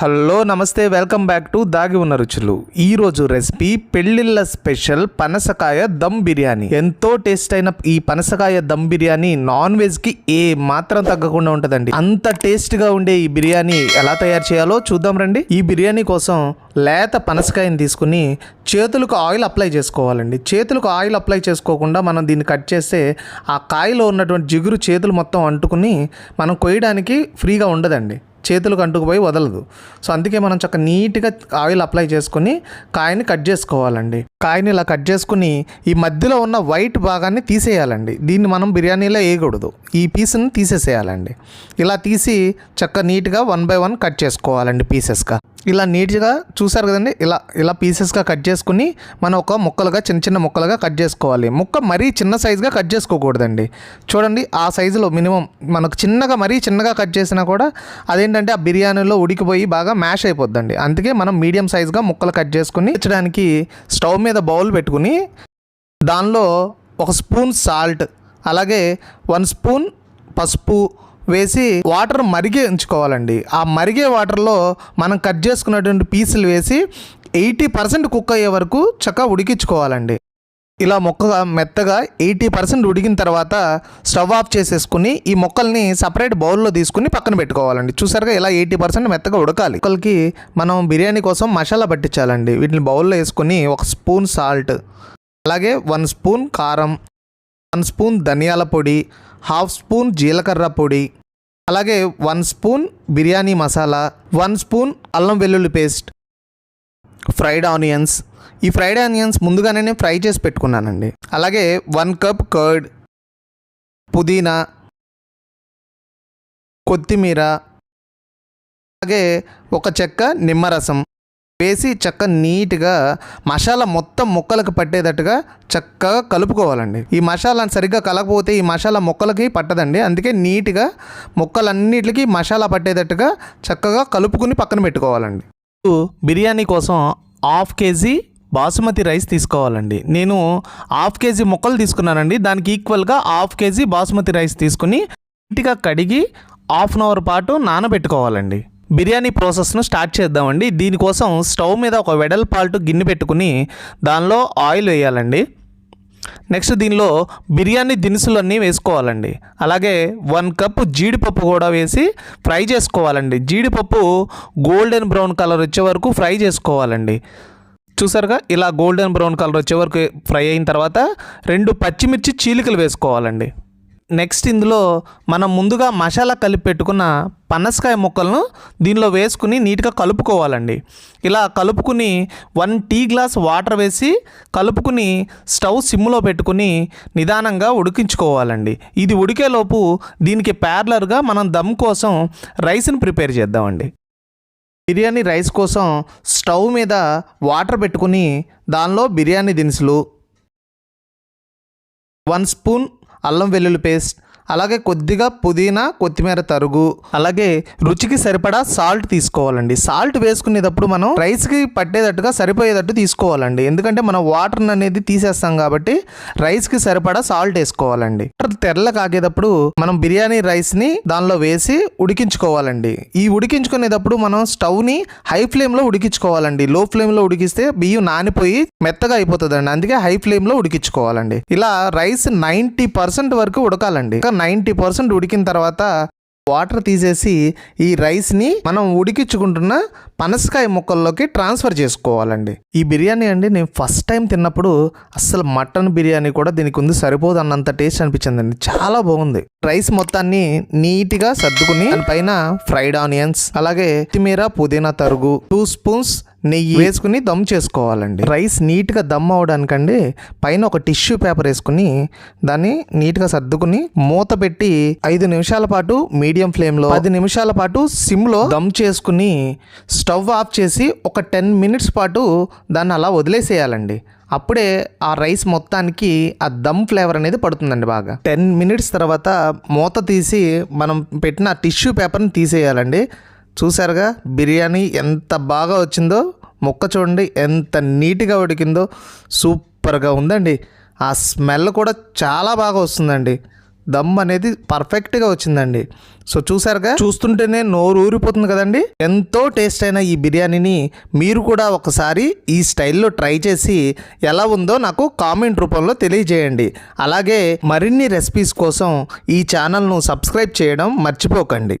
Hello నమస్తే welcome back to దాగి ఉన్న రుచులు. ఈరోజు రెసిపీ పెళ్ళిళ్ళ స్పెషల్ పనసకాయ దమ్ బిర్యానీ. ఎంతో టేస్ట్ అయిన ఈ పనసకాయ దమ్ బిర్యానీ నాన్ వెజ్కి ఏ మాత్రం తగ్గకుండా ఉంటుందండి. అంత టేస్ట్గా ఉండే ఈ బిర్యానీ ఎలా తయారు చేయాలో చూద్దాం రండి. ఈ బిర్యానీ కోసం లేత పనసకాయని తీసుకుని చేతులకు ఆయిల్ అప్లై చేసుకోవాలండి. చేతులకు ఆయిల్ అప్లై చేసుకోకుండా మనం దీన్ని కట్ చేస్తే ఆ కాయలో ఉన్నటువంటి జిగురు చేతులు మొత్తం అంటుకుని మనం కొయ్యడానికి ఫ్రీగా ఉండదండి. చేతులకు అంటుకుపోయి వదలదు. సో అందుకే మనం చక్క నీట్గా ఆయిల్ అప్లై చేసుకుని కాయని కట్ చేసుకోవాలండి. కాయని ఇలా కట్ చేసుకుని ఈ మధ్యలో ఉన్న వైట్ భాగాన్ని తీసేయాలండి. దీన్ని మనం బిర్యానీలో వేయకూడదు. ఈ పీస్ని తీసేసేయాలండి. ఇలా తీసి చక్క నీట్గా వన్ బై వన్ కట్ చేసుకోవాలండి పీసెస్గా. ఇలా నీట్గా చూసారు కదండి? ఇలా ఇలా పీసెస్గా కట్ చేసుకుని మనం ఒక ముక్కలుగా చిన్న చిన్న ముక్కలుగా కట్ చేసుకోవాలి. ముక్క మరీ చిన్న సైజుగా కట్ చేసుకోకూడదండి. చూడండి ఆ సైజులో మినిమం మనకు చిన్నగా మరీ చిన్నగా కట్ చేసినా కూడా అదేంటంటే ఆ బిర్యానీలో ఉడికిపోయి బాగా మ్యాష్ అయిపోద్దండి. అందుకే మనం మీడియం సైజుగా ముక్కలు కట్ చేసుకుని ఇచ్చడానికి స్టవ్ మీద బౌల్ పెట్టుకుని దానిలో ఒక స్పూన్ సాల్ట్ అలాగే వన్ స్పూన్ పసుపు వేసి వాటర్ మరిగే ఉంచుకోవాలండి ఆ మరిగే వాటర్లో మనం కట్ చేసుకున్నటువంటి పీసులు వేసి ఎయిటీ పర్సెంట్ కుక్ అయ్యే వరకు చక్కగా ఉడికించుకోవాలండి. ఇలా మొక్కగా మెత్తగా ఎయిటీ పర్సెంట్ ఉడికిన తర్వాత స్టవ్ ఆఫ్ చేసేసుకుని ఈ మొక్కల్ని సపరేట్ బౌల్లో తీసుకుని పక్కన పెట్టుకోవాలండి. చూసారుగా ఇలా ఎయిటీ పర్సెంట్ మెత్తగా ఉడకాలి. మొక్కలకి మనం బిర్యానీ కోసం మసాలా పట్టించాలండి. వీటిని బౌల్లో వేసుకుని ఒక స్పూన్ సాల్ట్ అలాగే వన్ స్పూన్ కారం వన్ స్పూన్ ధనియాల పొడి హాఫ్ స్పూన్ జీలకర్ర పొడి అలాగే one spoon biryani masala one spoon అల్లం వెల్లుల్లి పేస్ట్ ఫ్రైడ్ ఆనియన్స్. ఈ ఫ్రైడ్ ఆనియన్స్ ముందుగానే నేను ఫ్రై చేసి పెట్టుకున్నానండి. అలాగే వన్ కప్ కర్డ్ పుదీనా కొత్తిమీర అలాగే ఒక చెక్క నిమ్మరసం వేసి చక్క నీట్గా మసాలా మొత్తం ముక్కలకు పట్టేటట్టుగా చక్కగా కలుపుకోవాలండి. ఈ మసాలా సరిగ్గా కలకపోతే ఈ మసాలా ముక్కలకి పట్టదండి. అందుకే నీట్గా ముక్కలన్నిటికి మసాలా పట్టేటట్టుగా చక్కగా కలుపుకుని పక్కన పెట్టుకోవాలండి. బిర్యానీ కోసం హాఫ్ కేజీ బాసుమతి రైస్ తీసుకోవాలండి. నేను హాఫ్ కేజీ ముక్కలు తీసుకున్నానండి. దానికి ఈక్వల్గా హాఫ్ కేజీ బాసుమతి రైస్ తీసుకుని నీట్గా కడిగి హాఫ్ అన్ అవర్ పాటు నానబెట్టుకోవాలండి. బిర్యానీ ప్రాసెస్ను స్టార్ట్ చేద్దామండి. దీనికోసం స్టవ్ మీద ఒక వెడల్పాల్టు గిన్నె పెట్టుకుని దానిలో ఆయిల్ వేయాలండి. నెక్స్ట్ దీనిలో బిర్యానీ దినుసులన్నీ వేసుకోవాలండి. అలాగే వన్ కప్ జీడిపప్పు కూడా వేసి ఫ్రై చేసుకోవాలండి. జీడిపప్పు గోల్డెన్ బ్రౌన్ కలర్ వచ్చే వరకు ఫ్రై చేసుకోవాలండి. చూసారుగా? ఇలా గోల్డెన్ బ్రౌన్ కలర్ వచ్చే వరకు ఫ్రై అయిన తర్వాత రెండు పచ్చిమిర్చి చీలికలు వేసుకోవాలండి. నెక్స్ట్ ఇందులో మనం ముందుగా మసాలా కలిపి పెట్టుకున్న పనసకాయ ముక్కలను దీనిలో వేసుకుని నీట్గా కలుపుకోవాలండి. ఇలా కలుపుకుని వన్ టీ గ్లాస్ వాటర్ వేసి కలుపుకుని స్టవ్ సిమ్లో పెట్టుకుని నిదానంగా ఉడికించుకోవాలండి. ఇది ఉడికేలోపు దీనికి ప్యారలర్గా మనం దమ్ కోసం రైస్ని ప్రిపేర్ చేద్దామండి. బిర్యానీ రైస్ కోసం స్టవ్ మీద వాటర్ పెట్టుకుని దానిలో బిర్యానీ దినుసులు వన్ స్పూన్ అల్లం వెల్లుల్లి పేస్ట్ అలాగే కొద్దిగా పుదీనా కొత్తిమీర తరుగు అలాగే రుచికి సరిపడా సాల్ట్ తీసుకోవాలండి. సాల్ట్ వేసుకునేటప్పుడు మనం రైస్కి పట్టేటట్టుగా సరిపోయేటట్టు తీసుకోవాలండి. ఎందుకంటే మనం వాటర్ అనేది తీసేస్తాం కాబట్టి రైస్కి సరిపడా సాల్ట్ వేసుకోవాలండి. వాటర్ తెల్ల కాగేటప్పుడు మనం బిర్యానీ రైస్ని దానిలో వేసి ఉడికించుకోవాలండి. ఈ ఉడికించుకునేటప్పుడు మనం స్టవ్ని హై ఫ్లేమ్లో ఉడికించుకోవాలండి. లో ఫ్లేమ్లో ఉడికిస్తే బియ్యం నానిపోయి మెత్తగా అయిపోతుందండి. అందుకే హై ఫ్లేమ్లో ఉడికించుకోవాలండి. ఇలా రైస్ నైంటీ పర్సెంట్ వరకు ఉడకాలండి. నైంటీ పర్సెంట్ ఉడికిన తర్వాత వాటర్ తీసేసి ఈ రైస్ని మనం ఉడికించుకుంటున్న పనసకాయ ముక్కల్లోకి ట్రాన్స్ఫర్ చేసుకోవాలండి. ఈ బిర్యానీ అండి నేను ఫస్ట్ టైం తిన్నప్పుడు అస్సలు మటన్ బిర్యానీ కూడా దీనికి ఉంది సరిపోదు అన్నంత టేస్ట్ అనిపించిందండి. చాలా బాగుంది. రైస్ మొత్తాన్ని నీట్గా సర్దుకుని దానిపైన ఫ్రైడ్ ఆనియన్స్ అలాగే కొత్తిమీర పుదీనా తరుగు టూ స్పూన్స్ నెయ్యి వేసుకుని దమ్ చేసుకోవాలండి. రైస్ నీట్గా దమ్ అవడానికండి పైన ఒక టిష్యూ పేపర్ వేసుకుని దాన్ని నీట్గా సర్దుకుని మూత పెట్టి ఐదు నిమిషాల పాటు మీడియం ఫ్లేమ్లో పది నిమిషాల పాటు సిమ్లో దమ్ చేసుకుని స్టవ్ ఆఫ్ చేసి ఒక టెన్ మినిట్స్ పాటు దాన్ని అలా వదిలేసేయాలండి. అప్పుడే ఆ రైస్ మొత్తానికి ఆ దమ్ ఫ్లేవర్ అనేది పడుతుందండి బాగా. టెన్ మినిట్స్ తర్వాత మూత తీసి మనం పెట్టిన టిష్యూ పేపర్ని తీసేయాలండి. చూసారుగా బిర్యానీ ఎంత బాగా వచ్చిందో ముక్క చూడండి ఎంత నీట్గా ఉడికిందో సూపర్గా ఉందండి. ఆ స్మెల్ కూడా చాలా బాగా వస్తుందండి. దమ్ అనేది పర్ఫెక్ట్గా వచ్చిందండి. సో చూసారుగా చూస్తుంటేనే నోరు ఊరిపోతుంది కదండి. ఎంతో టేస్ట్ అయిన ఈ బిర్యానీని మీరు కూడా ఒకసారి ఈ స్టైల్లో ట్రై చేసి ఎలా ఉందో నాకు కామెంట్ రూపంలో తెలియజేయండి. అలాగే మరిన్ని రెసిపీస్ కోసం ఈ ఛానల్ను సబ్స్క్రైబ్ చేయడం మర్చిపోకండి.